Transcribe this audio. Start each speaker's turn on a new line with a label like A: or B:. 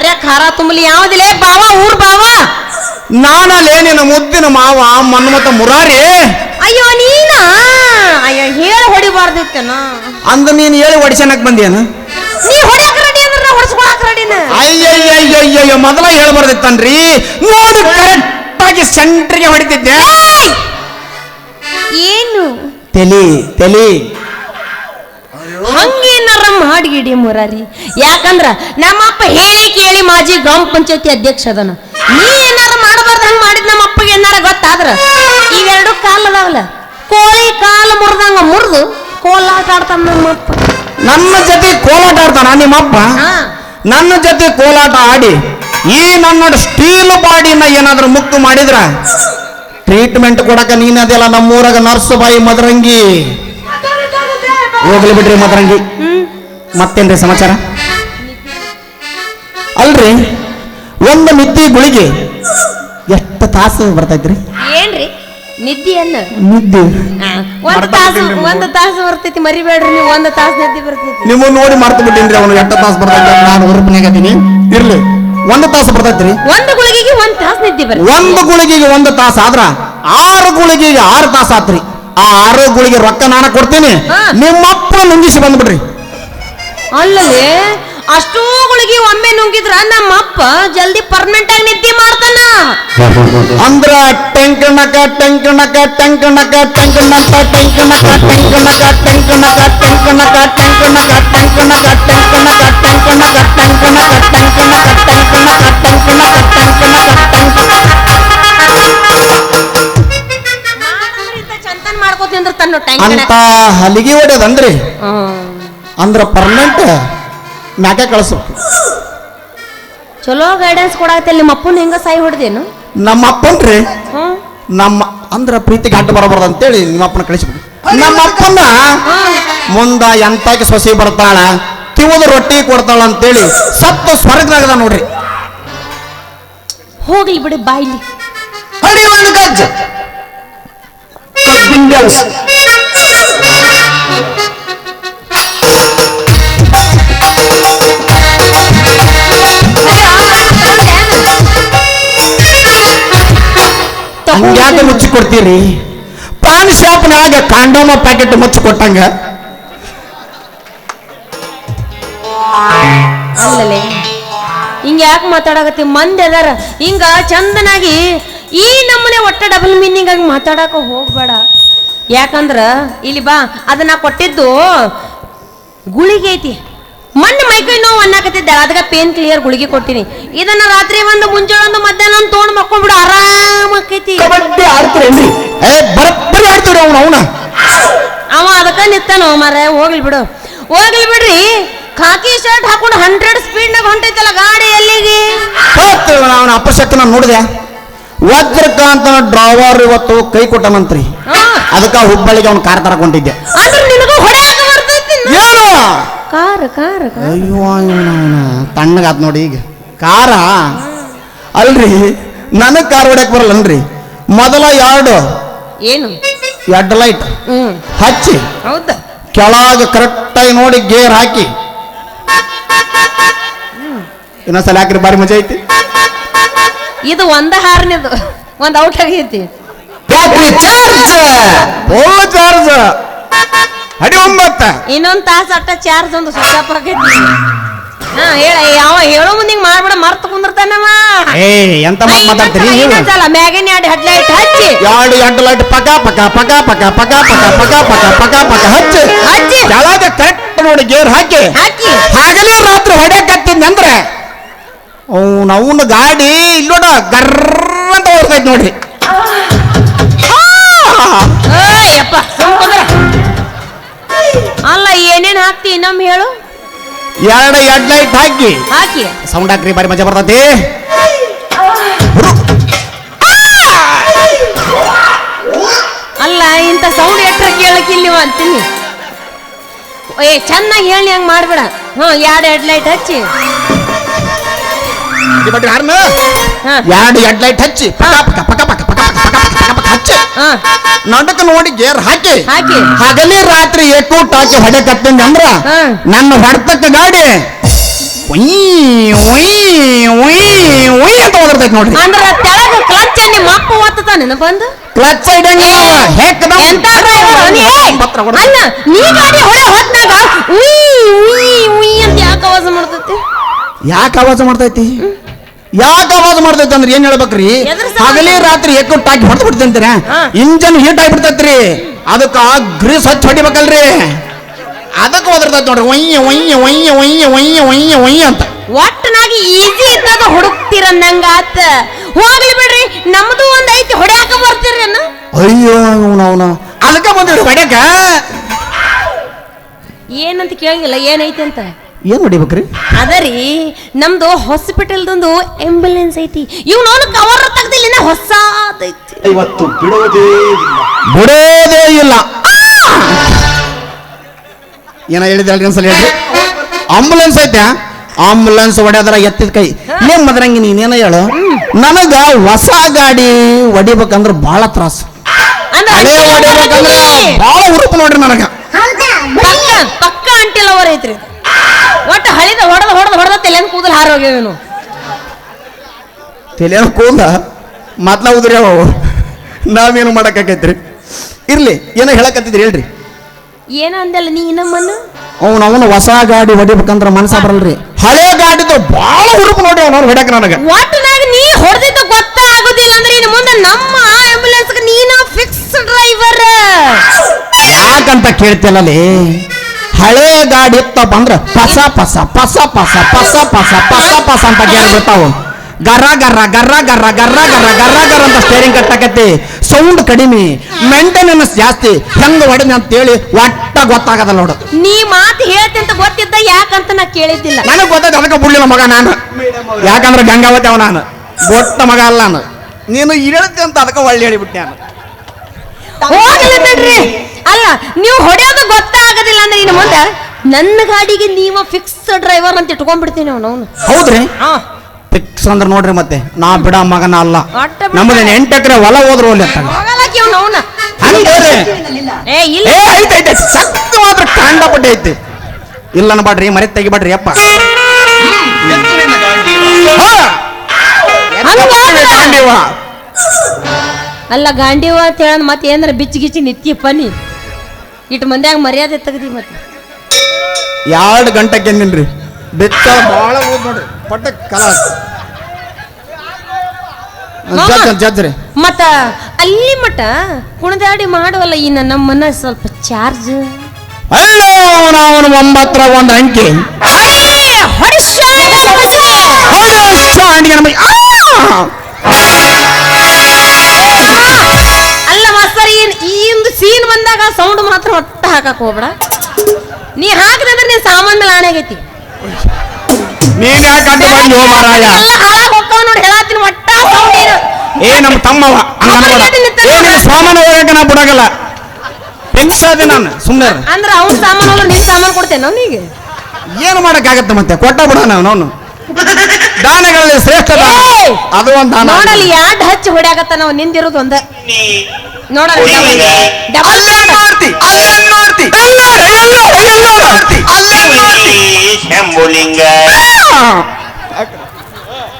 A: ಕಾರ್ಯ ಖಾರ ತುಂಬಲಿ ಯಾವ್ದಿಲ್ಲ? ಬಾವ ಊರ್ ಬಾವ?
B: ನಾನಲ್ಲೇ ನಿನ್ನ ಮುದ್ದಿನ ಮಾವ ಮನ್ಮತ ಮುರಾರಿ.
A: ಅಯ್ಯೋ ನೀನ? ಅಯ್ಯೋ ಹೇಳಿ ಹೊಡಿಬಾರ್ದಿತ್ತೇನ.
B: ಅಂದ ನೀನು ಹೇಳಿ ಹೊಡಿಸನಕ್ ಬಂದೇನು?
A: ನೀ ಹೊಡ್ಯಾಕ ರೆಡಿ ಅಂದ್ರ ಹೊಡ್ಸ್ಕೊಳಕ್ ರೆಡಿನ
B: ಅಯ್ಯಯ್ಯಯ್ಯಯ್ಯಯ್ಯ ಮೊದಲ ಹೇಳ್ಬಾರ್ದಿತ್ತನ್ರಿ. ನೋಡಿ ಕರೆಕ್ಟ್ ಆಗಿ ಸೆಂಟ್ರಿಗೆ ಹೊಡಿತಿದ್ದೆ.
A: ಏನು?
B: ತಲಿ ತಲಿ.
A: ಮಾಡಿಗಿಡಿ ಮುರಾರಿ. ಯಾಕಂದ್ರ ನಮ್ಮಪ್ಪ ಹೇಳಿ ಕೇಳಿ ಮಾಜಿ ಗ್ರಾಮ ಪಂಚಾಯತಿ ಅಧ್ಯಕ್ಷ ಅದನ. ನೀ ಏನಾರ ಮಾಡಬಾರ್ದು ಹಂಗ ಮಾಡಿದ್ ನಮ್ಮ ಅಪ್ಪಗೆ ಏನಾರ ಗೊತ್ತಾದ್ರ? ಇವೆರಡು ಕಾಲ್ ಅದಾವಲ್ಲ. ಕೋಳಿ ಕಾಲು ಮುರಿದಂಗ ಮುರಿದು ಕೋಲಾಟ ಆಡ್ತಾನ ನಮ್ಮಪ್ಪ.
B: ನನ್ನ ಜೊತೆ ಕೋಲಾಟ ಆಡ್ತಾನ ನಿಮ್ಮಪ್ಪ?
A: ಹಾ.
B: ನನ್ನ ಜೊತೆ ಕೋಲಾಟ ಆಡಿ ಈ ನನ್ನ ಸ್ಟೀಲ್ ಬಾಡಿನ ಏನಾದ್ರೂ ಮುಕ್ತು ಮಾಡಿದ್ರ? ಟ್ರೀಟ್ಮೆಂಟ್ ಕೊಡಕ ನೀನದೆಲ್ಲ ನಮ್ಮೂರಾಗ ನರ್ಸ್ ಬಾಯಿ ಮದರಂಗಿ. ಹೋಗ್ಲಿ ಬಿಡ್ರಿ ಮದರಂಗಿ. ಮತ್ತೇನ್ರಿ ಸಮಾಚಾರ? ಅಲ್ರಿ ಒಂದು ನಿದ್ದೆ ಗುಳಿಗೆ ಎಷ್ಟು ತಾಸು ಬರ್ತೈತ್ರಿ?
A: ಏನ್ರಿ? ನಿದ್ದಿಯನ್ನ
B: ನಿದ್ದೆ.
A: ಒಂದು ತಾಸು ಒಂದ್ ತಾಸು ಬರ್ತೈತಿ ಮರಿಬೇಡ್ರಿ ನೀವು ಒಂದ್ ತಾಸು ನಿದ್ದೆ ಬರ್ತೈತಿ.
B: ನಿಮ್ಮ ನೋಡಿ ಮರ್ತು ಬಿಟ್ಟಿನ್ರಿ ಅವನು ಎಷ್ಟು ತಾಸು ಬರ್ತೈತಿ ನಾನು ನಾನು ಹುರುಪಿನಾಗತೀನಿ ಇರ್ಲಿ. ಒಂದು ತಾಸು ಬರ್ತೈತ್ರಿ.
A: ಒಂದ್ ಗುಳಿಗೆಗೆ ಒಂದ್ ತಾಸು ನಿದ್ದೆ ಬರ್ತೈತಿ.
B: ಒಂದು ಗುಳಿಗೆಗೆ ಒಂದು ತಾಸು ಆದ್ರ ಆರು ಗುಳಿಗೆಗೆ ಆರು ತಾಸು ಆತ್ರಿ. ಆ ಆರು ಗುಳಿಗೆ ರೊಕ್ಕ ನಾನು ಕೊಡ್ತೀನಿ. ನಿಮ್ಮಪ್ಪ ನುಂಗಿಸಿ ಬಂದ್ಬಿಡ್ರಿ.
A: ಅಲ್ಲಲ್ಲಿ ಅಷ್ಟೂ ಗುಳಿಗೆ ಒಮ್ಮೆ ನುಂಗಿದ್ರ ನಮ್ಮ ಅಪ್ಪ ಜಲ್ದಿ ಪರ್ಮನೆಂಟ್ ಆಗಿ ನಿದ್ದೆ ಮಾಡ್ತಾನ
B: ಅಂದ್ರ ಟೆಂಕಣಕ ಟೆಂಕಣಕ ಟೆಂಕಣಕ ಟೆಂಕಣಕ ಟೆಂಕಣಕ ಟೆಂಕಣಕ ಟೆಂಕಣಕ ಟೆಂಕಣಕ ಟೆಂಕಣಕ ಟೆಂಕಣಕ ಟೆಂಕಣಕ ಟೆಂಕಣಕ ಟೆಂಕಣಕ ಟೆಂಕಣಕ ಟೆಂಕಣಕ ಟೆಂಕಣಕ
A: ಚಂತನ್ ಮಾಡ್ಕೋತಿ ಅಂದ್ರೆ ತನ್ನ ಟ್ಯಾಂಕ್
B: ಅಂತ ಹಲಿಗೆ ಹೊಡೆದಂದ್ರಿ ಅಂದ್ರ ಪರ್ಮನೆಂಟ್ ಮ್ಯಾಕೆ ಕಳಿಸ್ಬೇಕು
A: ಚಲೋ ಗೈಡೆನ್ಸ್ ಕೊಡಾಕತ್ತಿಲ್ಲ ನಿಮ್ಮ ಅಪ್ಪನ ಹೆಂಗ ಸಾಯಿ ಹೊಡೆದೇನು?
B: ನಮ್ಮ ಅಪ್ಪನ್ರಿ
A: ಹ್ಮ್.
B: ನಮ್ಮ ಅಂದ್ರ ಪ್ರೀತಿಗೆ ಅಡ್ಡ ಬರಬಾರ್ದು ಅಂತೇಳಿ ನಿಮ್ಮ ಅಪ್ಪನ ಕಳಿಸ್ಬಿಡಿ. ನಮ್ಮ ಅಪ್ಪನ ಮುಂದ ಎಂತಾಕೆ ಸೊಸಿ ಬರ್ತಾಳ ತಿವದ ರೊಟ್ಟಿ ಕೊಡ್ತಾಳ ಅಂತೇಳಿ ಸತ್ತ ಸ್ವರ್ಗದಾಗದ ನೋಡ್ರಿ.
A: ಹೋಗ್ಲಿ ಬಿಡಿ ಬಾಯ್ಲಿ.
B: ಹರಿ ಒಂದು ಗಜ್ಜ ಮುಚ್ಚಿ ಕೊಡ್ತೀರಿ ಪಾನ್ ಶಾಪ್ನಾಗ ಕಾಂಡೋಮ ಪ್ಯಾಕೆಟ್ ಮುಚ್ಚಿ ಕೊಟ್ಟಂಗ
A: ಹಿಂಗ ಯಾಕೆ ಮಾತಾಡಕತ್ತಿ ಮಂದಿ ಅದಾರ. ಹಿಂಗ ಚಂದನಾಗಿ ಈ ನಮ್ಮನೆ ಒಟ್ಟ ಡಬಲ್ ಮೀನಿಂಗ್ ಆಗಿ ಮಾತಾಡಕ ಹೋಗ್ಬೇಡ. ಯಾಕಂದ್ರ ಇಲ್ಲಿ ಬಾ, ಅದನ್ನ ಕೊಟ್ಟಿದ್ದು ಗುಳಿಗೆ ಐತಿ. ಮೊನ್ನೆ ಮೈಕೈ ನೋವು ಅನ್ನಕತ್ತಿದ್ದೆ. ಅದಕ್ಕೆ ಪೇನ್ ಕ್ಲಿಯರ್ ಗುಳಿಗೆ ಕೊಟ್ಟಿನಿ ಇದನ್ನ ರಾತ್ರಿ ಒಂದು ಮುಂಜಾನೆ ಒಂದು ಮಧ್ಯಾಹ್ನ ಒಂದು ತೊಗೊಂಡು ಮಕ್ಕೊಂಡ್ಬಿಡು ಆರಾಮ ಆಕೈತಿ.
B: ಕಬಡ್ಡಿ ಆಡ್ತೀರೇನ್ರಿ? ಏ ಬರಬ್ಬರಿ ಆಡ್ತೀರಿ ಅವನು ಅವನ.
A: ಅವ ಅದಕ್ಕೆ ನಿತ್ತಾನ ಮಾರ ಹೋಗ್ಲಿ ಬಿಡು. ಹೋಗ್ಲಿ ಬಿಡ್ರಿ. ಖಾಕಿ ಶರ್ಟ್ ಹಾಕೊಂಡು ಹಂಡ್ರೆಡ್ ಸ್ಪೀಡ್ನಾಗ ಹೊಂಟೈತಲ್ಲ ಗಾಡಿ ಎಲ್ಲಿಗೆ?
B: ಅವನ ಅಪಶಕ್ತಿ ನಾನು ನೋಡಿದೆ ವಜ್ರಕಾಂತ ಡ್ರೈವರ್ ಇವತ್ತು ಕೈ ಕೊಟ್ಟನಂತ್ರಿ. ಅದಕ್ಕ ಹುಬ್ಬಳ್ಳಿಗೆ ಅವ್ನ ಕಾರ್ ತರಕೊಂಡಿದ್ದೆ
A: ಅದ್ರ ನಿನಗೂ ಹೊಡೆಯಾಕ ಬರ್ತೈತಿ
B: ಏನು?
A: ಕಾರ ಕಾರ
B: ಅಯ್ಯೋ ತಣ್ಣಗಾತ್ ನೋಡಿ ಈಗ. ಕಾರ? ಅಲ್ರಿ ನನಗ್ ಕಾರ್ ಹೊಡ್ಯಕ್ ಬರಲ್ಲನ್ರಿ. ಮೊದಲ ಎರಡು.
A: ಏನು?
B: ಎಡ್ ಲೈಟ್ ಹಚ್ಚಿ.
A: ಹೌದಾ.
B: ಕರೆಕ್ಟ್ ಕರೆಕ್ಟಾಗಿ ನೋಡಿ ಗೇರ್ ಹಾಕಿ. ಇನ್ನೊಂದ್ಸಲ ಹಾಕ್ರಿ ಬಾರಿ ಮಜಾ ಐತಿ.
A: ಇದು ಒಂದ ಹಾರ್ನದು. ಒಂದ್ ಔಟ್ ಆಗೈತಿ.
B: ಚಾರ್ಜ್ ಓ ಚಾರ್ಜ್ ಅಡಿ ಒಂಬತ್ತ
A: ಇನ್ನೊಂದ್ ತಾಸ ಅಟ್ಟ ಚಾರ್ಜ್ ಒಂದು ಆಫ್ ಆಗೈತಿ ಹಾ ಹೇಳ ಯಾವ ಹೇಳೋ ಮುಂದಿಂಗ್ ಮಾಡ್ಬಿಡ ಮರ್ತ ಕುಂದಿರ್ತಾನವ
B: ಏ ಎಂತ ಮಾತ್ ಮಾತಾಡ್ತೀರಿ ನೀವು
A: ಇನ್ನೊಂದ್ಸಲ ಮ್ಯಾಗಿನ ಎರಡು ಹೆಡ್ಲೈಟ್ ಹಚ್ಚಿ
B: ಎರಡು ಎಂಟು ಲೈಟ್ ಪಕ ಪಕ ಪಕ ಪಕ ಪಕ ಪಕ ಪಕ ಪಕ ಪಕ ಪಕ ಹಚ್ಚಿ
A: ಹಚ್ಚಿ
B: ಕೆಳಗೆ ಕರೆಕ್ಟ್ ನೋಡಿ ಗೇರ್ ಹಾಕಿ
A: ಹಾಕಿ
B: ಹಾಗಲೇ ರಾತ್ರಿ ಹೊಡ್ಯಾಕತ್ತೀನಿ ಅಂದ್ರೆ ಅವ್ನ ಅವನ ಗಾಡಿ ಇಲ್ಲೋಡ ಗರ್ರ ಅಂತ ಓಡ್ತೈತಿ ನೋಡ್ರಿ ಎರಡು ಎಡ್ ಲೈಟ್ ಹಾಕಿ.
A: ಹಾಕಿ.
B: ಸೌಂಡ್ ಹಾಕ್ರಿ ಬಾರಿ ಮಜಾ ಬರ್ತತಿ.
A: ಅಲ್ಲ ಇಂಥ ಸೌಂಡ್ ಎಟ್ರ ಇಲ್ಲಿ ಅಂತೀನಿ ಏ ಚೆನ್ನಾಗಿ ಹೇಳಿ ಹಂಗೆ ಮಾಡ್ಬೇಡ. ಹ್ಮ್ ಎರಡು ಎಡ್ ಲೈಟ್ ಹಚ್ಚಿ
B: ಎರಡು ಎಡ್ ಲೈಟ್ ಹಚ್ಚಿ ಪಕ ಪಕ ಹಚ್ಚಿ
A: ಹಾ
B: ನಡಕ ನೋಡಿ ಗೇರ್ ಹಾಕಿ
A: ಹಾಕಿ
B: ಹಗಲಿ ರಾತ್ರಿ ಏಕೂಟ ಹಾಕಿ ಹೊಡೆಕತ್ತೀನಿ ಅಂದ್ರ
A: ಹಾ.
B: ನನ್ನ ಹೊಡೆತಕ್ಕ ಗಾಡಿ ಒಯ್ ಒಯ್ ಒಯ್ ಒಯ್ ಅಂತ ಓದಿರ್ತೈತಿ ನೋಡ್ರಿ
A: ಅಂದ್ರ ತೆಳಗ ಕ್ಲಚ್ ನಿಮ್ಮ ಅಪ್ಪ ಒತ್ತತಾನೇನ ಬಂದು
B: ಕ್ಲಚ್ ಇಡಂಗಿಲ್ಲ ಅವ. ಹೆಕ್ದಮ್
A: ಎಂತ driver ನೀ?
B: ಪತ್ರ ಹೊಡ್ದ.
A: ಅಲ್ಲ ನೀ ಗಾಡಿ ಹೊಳೆ ಹೊತ್ತಾಗ ಉಯ್ ಉಯ್ ಉಯ್ ಅಂತ ಯಾಕೆ ಆವಾಜ ಮಾಡ್ತೈತಿ
B: ಯಾಕೆ ಆವಾಜ ಮಾಡ್ತೈತಿ ಯಾಕೆ ಆವಾಜ ಮಾಡ್ತೈತಿ ಅಂದ್ರೆ ಏನ್ ಹೇಳ್ಬೇಕ್ರಿ
A: ಎದ್ರ?
B: ಹಗಲಿ ರಾತ್ರಿ ಎಕ್ಕುಟ್ಟಾಗಿ ಹೊಡೆದು
A: ಬಿಡ್ತೀನಿ.
B: ಇಂಜನ್ ಹೀಟ್ ಆಗಿಬಿಡ್ತೈತ್ರಿ. ಅದಕ್ಕ ಗ್ರೀಸ್ ಹಚ್ಚಿ ಹೊಡಿಬೇಕಲ್ರಿ. ಅದಕ್ಕೆ ಓದಿರ್ತೈತಿ ನೋಡ್ರಿ. ಒಯ್ಯ ಒಯ್ಯ ಒಯ್ಯ ಒಯ್ಯ ಒಯ್ಯ ಒಯ್ಯ ಒಯ್ಯ ಅಂತ.
A: ಒಟ್ಟನಾಗಿ ಈಜಿ ಇದ್ದಾಗ ಹುಡುಕ್ತಿರ ನಂಗ ಆತ. ಹೋಗ್ಲಿ ಬಿಡ್ರಿ. ನಮ್ದು ಒಂದ್ ಐತಿ ಹೊಡ್ಯಾಕ ಬರ್ತೀರಿ ಅನ್ನ?
B: ಅಯ್ಯೋ ಅವನ ಅದಕ್ಕೆ ಬಂದಿರಿ ಹೊಡ್ಯಾಕ.
A: ಏನಂತ ಕೇಳಿಲ್ಲ ಏನೈತಿ ಅಂತ?
B: ಏನ್ ಹೊಡಿಬೇಕ್ರಿ?
A: ಅದರಿ ನಮ್ದು ಹಾಸ್ಪಿಟಲ್ದೊಂದು ಆಂಬ್ಯುಲೆನ್ಸ್ ಐತಿ. ಇವ್ ನೋನು ಕವರ್ ತೆಗ್ದಿಲ್ಲ ಹೊಸದೈತಿ
C: ಇವತ್ತು ಬಿಡೋದೇ ಇಲ್ಲ.
B: ಬಿಡೋದೇ ಇಲ್ಲ. ಏನ ಹೇಳಿದ್ರಿ ಒಂದ್ಸಲ ಹೇಳಿ ಆಂಬುಲೆನ್ಸ್ ಐತೆ. ಆಂಬುಲೆನ್ಸ್ ಹೊಡೆದ್ರ ಎತ್ತಿದ ಕೈ. ಏನ್ ಮದ್ರಂಗಿ ನೀನೇನ ಹೇಳು? ನನಗ ಹೊಸ ಗಾಡಿ ಹೊಡಿಬೇಕಂದ್ರ ಬಹಳ ತ್ರಾಸ.
A: ಅಂದ್ರೆ
B: ಹಳೆ ಹೊಡಿಬೇಕಂದ್ರ ಬಹಳ ಉರುಪು ನೋಡ್ರಿ ನನಗ.
A: ಪಕ್ಕ ಪಕ್ಕ ಅಂಟಿಲ್ ಅವರ್ ಐತ್ರಿ ಇದು. ಒಟ್ಟು ಹಳಿದ ಹೊಡೆದ ಹೊಡೆದ ಹೊಡೆದ ತಲೆಯನ್ನು ಕೂದಲು ಹಾರೋಗ್ಯವೇನು
B: ತಲೆಯ ಕೂದ ಮೊದ್ಲ ಉದ್ರಿ ಅವ ನಾವೇನು ಮಾಡಕ್ಕಾಕೈತ್ರಿ? ಇರ್ಲಿ ಏನೋ ಹೇಳಕತ್ತಿದ್ರಿ ಹೇಳ್ರಿ.
A: ಏನ ಅಂದಲ್ಲ ನೀ ನಮ್ಮನ್ನು
B: ಅವ್ನ ಅವನು ಹೊಸ ಗಾಡಿ ಹೊಡಿಬೇಕಂದ್ರ ಮನಸ್ಸ ಬರಲ್ರಿ. ಹಳೆ ಗಾಡಿದು ಬಹಳ ಹುಡುಕು ನೋಡಿ ಅವ್ನ ಹೊಡ್ಯಾಕ ನನಗೆ.
A: ಒಟ್ಟಿನಾಗ ನೀ ಹೊಡೆದಿದ್ದ ಗೊತ್ತಾಗೋದಿಲ್ಲ ಅಂದ್ರೆ ಇನ್ನು ಮುಂದೆ ನಮ್ಮ ಆಂಬ್ಯುಲೆನ್ಸ್ ನೀನು ಫಿಕ್ಸ್ ಡ್ರೈವರ್
B: ಯಾಕಂತ ಕೇಳ್ತಿಲ್ಲಲ್ಲಿ ಹಳೆ ಗಾಡಿ ಇತ್ತಪ್ಪ ಅಂದ್ರೆ ಪಸ ಪಸ ಪಸ ಪಸ ಪಸ ಪಸ ಪಸ ಪಸ ಅಂತ ಗ್ಯಾನ್ ಬಿಡ್ತಾವು. ಗರ್ರ ಗರ್ರ ಗರ್ರ ಗರ್ರ ಗರ್ರ ಗರ್ರ ಗರ್ರ ಗರ್ರ ಅಂತ ಸ್ಟೇರಿಂಗ್ ಕಟ್ಟಕತ್ತಿ. ಸೌಂಡ್ ಕಡಿಮೆ ಮೆಂಟೆನೆನ್ಸ್ ಜಾಸ್ತಿ ಹೆಂಗ್ ಅಂತ ಹೇಳಿ ಒಟ್ಟ ಗೊತ್ತಾಗದ ನೋಡು.
A: ನೀ ಮಾತು ಹೇಳ್ತಂತ ಗೊತ್ತಿದ್ದ ಯಾಕಂತ ನಾ ಕೇಳಿದ್ದಿಲ್ಲ.
B: ನನಗೆ ಗೊತ್ತಾಯ್ತು ಅದಕ್ಕೆ ಬಿಡ್ಲಿಲ್ಲ ಮಗ ನಾನು. ಯಾಕಂದ್ರೆ ಗಂಗಾವತಿ ಅವ ನಾನು. ಗೊತ್ತ ಮಗ ಅಲ್ಲ ನಾನು. ನೀನು ಹೇಳ್ತಿ ಅಂತ ಅದಕ್ಕೆ ಒಳ್ಳೆ ಹೇಳಿಬಿಟ್ಟೆ ನಾನು.
A: ಹೋಗಲ್ಲ ಬಿಡ್ರಿ. ಅಲ್ಲ ನೀವು ಹೊಡೆಯೋದು ಗೊತ್ತಾಗೋದಿಲ್ಲ ಅಂದ್ರೆ ಇನ್ನು ಮುಂದೆ ನನ್ನ ಗಾಡಿಗೆ ನೀವ ಫಿಕ್ಸ್ ಡ್ರೈವರ್ ಅಂತ ಇಟ್ಕೊಂಡ್ಬಿಡ್ತೀನಿ ಅವನು ಅವನು.
B: ಹೌದ್ರಿ? ಫಿಕ್ಸ್ ಅಂದ್ರೆ ನೋಡ್ರಿ ಮತ್ತೆ ನಾ ಬಿಡ ಮಗನ ಅಲ್ಲ. ನಮ್ಮದೇ ಎಂಟು ಎಕರೆ ಹೊಲ ಹೋದ್ರು ಅಲ್ಲಿ
A: ಏ ಇಲ್ಲ.
B: ಏ ಐತೆ ಐತೆ ಸತ್ತು ಮಾತ್ರ ಕಾಂಡಪಟ್ಟೆ ಐತಿ. ಇಲ್ಲ ಅನ್ಬೇಡ್ರಿ ಮರಿ ತೆಗಿಬೇಡ್ರಿ ಅಪ್ಪ ಹಾ!
A: ಹಂಗ್. ಅಲ್ಲ ಗಾಂಡಿವ ಅಂತ ಹೇಳ ಮತ್ತೆ ಏನಾರ ಬಿಚ್ಚಿ ಗಿಚ್ಚಿ ನಿತ್ತಿ ಪನಿ ಇಟ್ಟು ಮಂದ್ಯಾಗ ಮರ್ಯಾದೆ ತೆಗ್ದಿ ಮತ್ತೆ.
B: ಎರಡು ಗಂಟೆಗೆ ನಿನ್ರಿ ಬೆಚ್ಚ ಭಾಳ ಓದ್ ನೋಡ್ರಿ. ಪಟ್ಟ ಕಲ ಜಜ್ರಿ
A: ಮತ್ತ ಅಲ್ಲಿ ಮಟ ಕುಣದಾಡಿ ಮಾಡುವಲ್ಲ ಈ ನಮ್ಮನ್ನ ಸ್ವಲ್ಪ ಚಾರ್ಜ್.
B: ಅಲ್ಲೋ ಅವನು ಒಂಬತ್ತರ ಒಂದು ಅಂಕಿ. ಶಾಂಡಿಗೆ
A: ಬಂದಾಗ ಸೌಂಡ್ ಮಾತ್ರ ಒಟ್ಟ ಹಾಕಕ್ ಹೋಗ್ಬೇಡ. ನೀ ಹಾಕಿದ್ರೆ ನೀ ಸಾಮಾನ್ಯ ಆಗೈತಿ
B: ನೀನ್ ಯಾಕೆ ಅಡ್ಡ ಬಂದಿ ಹೋ ಮಾರಾಯ?
A: ಎಲ್ಲ ಹಾಳಾಗ್ ಹೋಗ್ತಾವ ನೋಡಿ ಹೇಳತ್ತೀನಿ ಒಟ್ಟ ಸೌಂಡ್ ಏನು?
B: ಏ ನಮ್ಮ ತಮ್ಮವ ಸಾಮಾನು ಹೋಗಕ್ಕೆ ನಾ ಬಿಡಗಲ್ಲ ಹೆಂಗ್ಸಾದೆ ನಾನು ಸುಮ್ಮನೆ
A: ಅಂದ್ರೆ ಅವ್ನ ಸಾಮಾನು ಹೋದ್ರೆ ನಿನ್ ಸಾಮಾನು ಕೊಡ್ತೇನೆ ಅವನಿಗೆ?
B: ಏನು ಮಾಡಕ್ಕಾಗತ್ತೆ ಮತ್ತೆ? ಕೊಟ್ಟ ಬಿಡ ನಾನು ಅವನು. ದಾನಗಳಲ್ಲಿ ಶ್ರೇಷ್ಠ ದಾನ. ಅದು ಒಂದು ದಾನ.
A: ನೋಡಲ್ಲಿ ಯಾಡ್ ಹಚ್ಚಿ ಹೊಡ್ಯಾಗತ್ತ ನಾವು ನಿಂದಿರೋದು ಒಂದ. ನೋಡೋಣ
B: ಅಲ್ಲೇ ನೋಡ್ತಿ ಅಲ್ಲೇ ನೋಡ್ತಿ
C: ಶಂಭುಲಿಂಗ